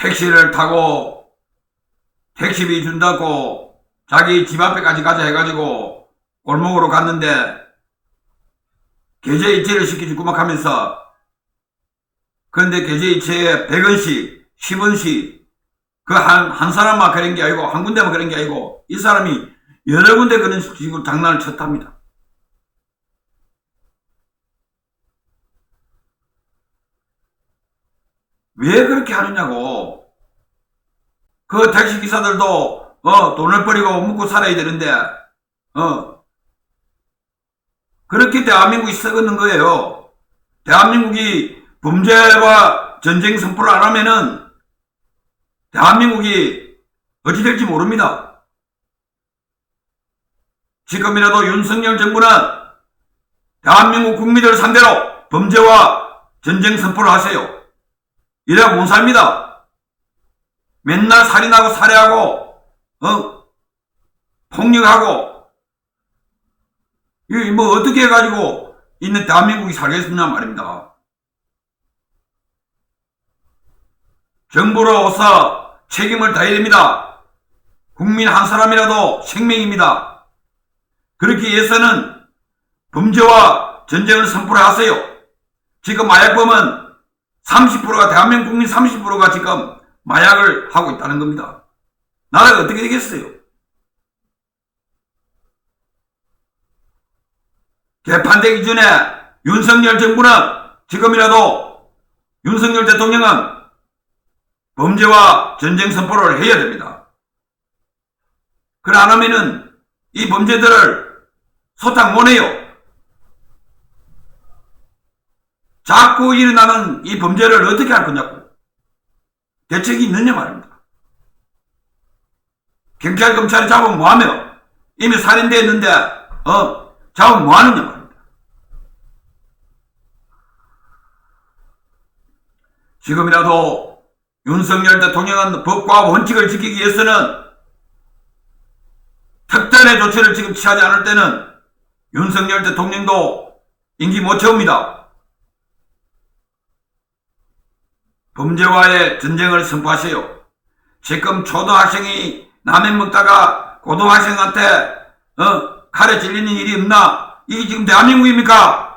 택시를 타고 택시비 준다고 자기 집 앞에까지 가자 해가지고 골목으로 갔는데 계좌 이체를 시켜주고막 하면서 그런데 계좌 이체에 100원씩 10원씩 그 한 한 사람만 그런 게 아니고 한 군데만 그런 게 아니고 이 사람이 여러 군데 그런 식으로 장난을 쳤답니다. 왜 그렇게 하느냐고. 그 택시 기사들도 어 돈을 버리고 먹고 살아야 되는데 어 그렇게 대한민국이 썩었는 거예요. 대한민국이 범죄와 전쟁 선포를 안 하면은 대한민국이 어찌 될지 모릅니다. 지금이라도 윤석열 정부는 대한민국 국민들 상대로 범죄와 전쟁 선포를 하세요. 이래야 못 삽니다. 맨날 살인하고 살해하고, 어? 폭력하고, 이 뭐 어떻게 해가지고 있는 대한민국이 살겠느냐 말입니다. 정부로서 책임을 다해야 됩니다. 국민 한 사람이라도 생명입니다. 그렇기 위해서는 범죄와 전쟁을 선포를 하세요. 지금 마약범은 30%가 대한민국 국민 30%가 지금 마약을 하고 있다는 겁니다. 나라가 어떻게 되겠어요? 개판되기 전에 윤석열 정부는 지금이라도 윤석열 대통령은 범죄와 전쟁 선포를 해야 됩니다. 그래 안 하면은 이 범죄들을 소탕 못 해요. 자꾸 일어나는 이 범죄를 어떻게 할 거냐고. 대책이 있느냐 말입니다. 경찰, 검찰이 잡으면 뭐하며? 이미 살인됐는데, 어, 잡으면 뭐하느냐 말입니다. 지금이라도 윤석열 대통령은 법과 원칙을 지키기 위해서는 특단의 조치를 지금 취하지 않을 때는 윤석열 대통령도 임기 못 채웁니다. 범죄와의 전쟁을 선포하세요. 지금 초등학생이 라면 먹다가 고등학생한테 어 칼에 찔리는 일이 없나? 이게 지금 대한민국입니까?